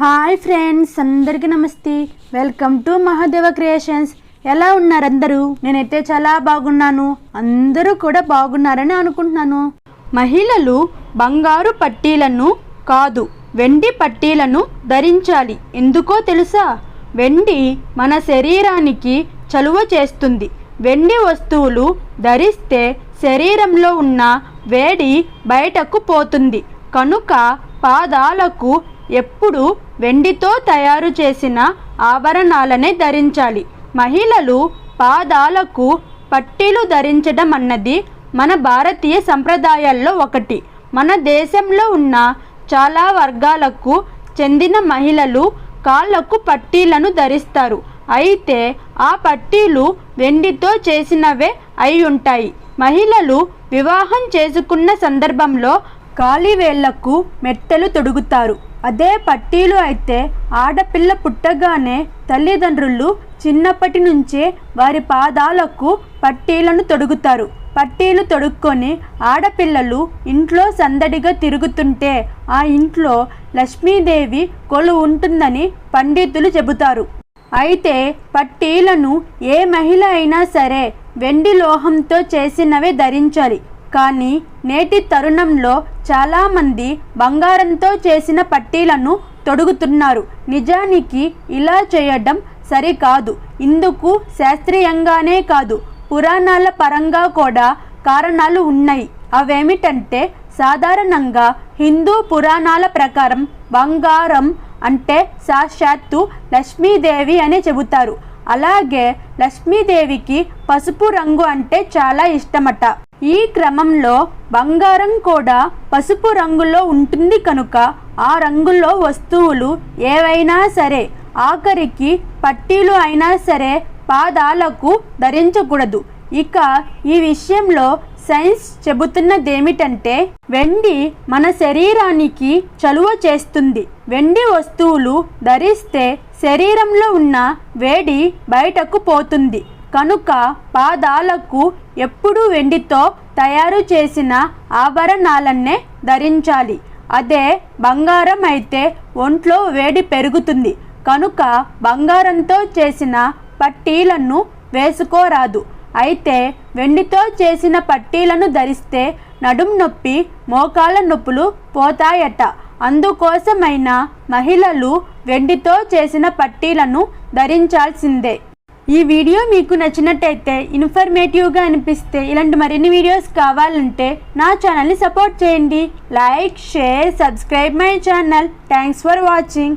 Hi friends అందరికీ నమస్తే. Welcome to Mahadeva creations. ఎలా ఉన్నారు అందరూ? నేనైతే చాలా బాగున్నాను. అందరూ కూడా బాగున్నారని అనుకుంటున్నాను. మహిళలు బంగారు పట్టీలను కాదు వెండి పట్టీలను ధరించాలి. ఎందుకో తెలుసా? వెండి మన శరీరానికి చలువ చేస్తుంది. వెండి వస్తువులు ధరిస్తే శరీరంలో ఉన్న వేడి బయటకు పోతుంది. కనుక పాదాలకు ఎప్పుడు వెండితో తయారు చేసిన ఆభరణాలనే ధరించాలి. మహిళలు పాదాలకు పట్టీలు ధరించడం అన్నది మన భారతీయ సంప్రదాయాల్లో ఒకటి. మన దేశంలో ఉన్న చాలా వర్గాలకు చెందిన మహిళలు కాళ్ళకు పట్టీలను ధరిస్తారు. అయితే ఆ పట్టీలు వెండితో చేసినవే అయి ఉంటాయి. మహిళలు వివాహం చేసుకున్న సందర్భంలో కాలివేళ్ళకు మెట్టలు తొడుగుతారు. అదే పట్టీలు అయితే ఆడపిల్ల పుట్టగానే తల్లిదండ్రులు చిన్నప్పటి నుంచే వారి పాదాలకు పట్టీలను తొడుగుతారు. పట్టీలు తొడుక్కొని ఆడపిల్లలు ఇంట్లో సందడిగా తిరుగుతుంటే ఆ ఇంట్లో లక్ష్మీదేవి కొలు ఉంటుందని పండితులు చెబుతారు. అయితే పట్టీలను ఏ మహిళ అయినా సరే వెండి లోహంతో చేసినవే ధరించాలి. కానీ నేటి తరుణంలో చాలామంది బంగారంతో చేసిన పట్టీలను తొడుగుతున్నారు. నిజానికి ఇలా చేయడం సరికాదు. ఇందుకు శాస్త్రీయంగానే కాదు పురాణాల పరంగా కూడా కారణాలు ఉన్నాయి. అవేమిటంటే సాధారణంగా హిందూ పురాణాల ప్రకారం బంగారం అంటే సాక్షాత్తు లక్ష్మీదేవి అని చెబుతారు. అలాగే లక్ష్మీదేవికి పసుపు రంగు అంటే చాలా ఇష్టమట. ఈ క్రమంలో బంగారం కూడా పసుపు రంగులో ఉంటుంది కనుక ఆ రంగులో వస్తువులు ఏవైనా సరే ఆఖరికి పట్టీలు అయినా సరే పాదాలకు ధరించకూడదు. ఇక ఈ విషయంలో సైన్స్ చెబుతున్నదేమిటంటే వెండి మన శరీరానికి చలువ చేస్తుంది. వెండి వస్తువులు ధరిస్తే శరీరంలో ఉన్న వేడి బయటకు పోతుంది. కనుక పాదాలకు ఎప్పుడూ వెండితో తయారు చేసిన ఆభరణాలన్నే ధరించాలి. అదే బంగారం అయితే ఒంట్లో వేడి పెరుగుతుంది. కనుక బంగారంతో చేసిన పట్టీలను వేసుకోరాదు. అయితే వెండితో చేసిన పట్టీలను ధరిస్తే నడుం నొప్పి మోకాల నొప్పులు పోతాయట. అందుకోసమైన మహిళలు వెండితో చేసిన పట్టీలను ధరించాల్సిందే. ఈ వీడియో మీకు నచ్చినట్టయితే ఇన్ఫర్మేటివ్గా అనిపిస్తే ఇలాంటి మరిన్ని వీడియోస్ కావాలంటే నా ఛానల్ని సపోర్ట్ చేయండి. Like share subscribe my channel. Thanks for watching.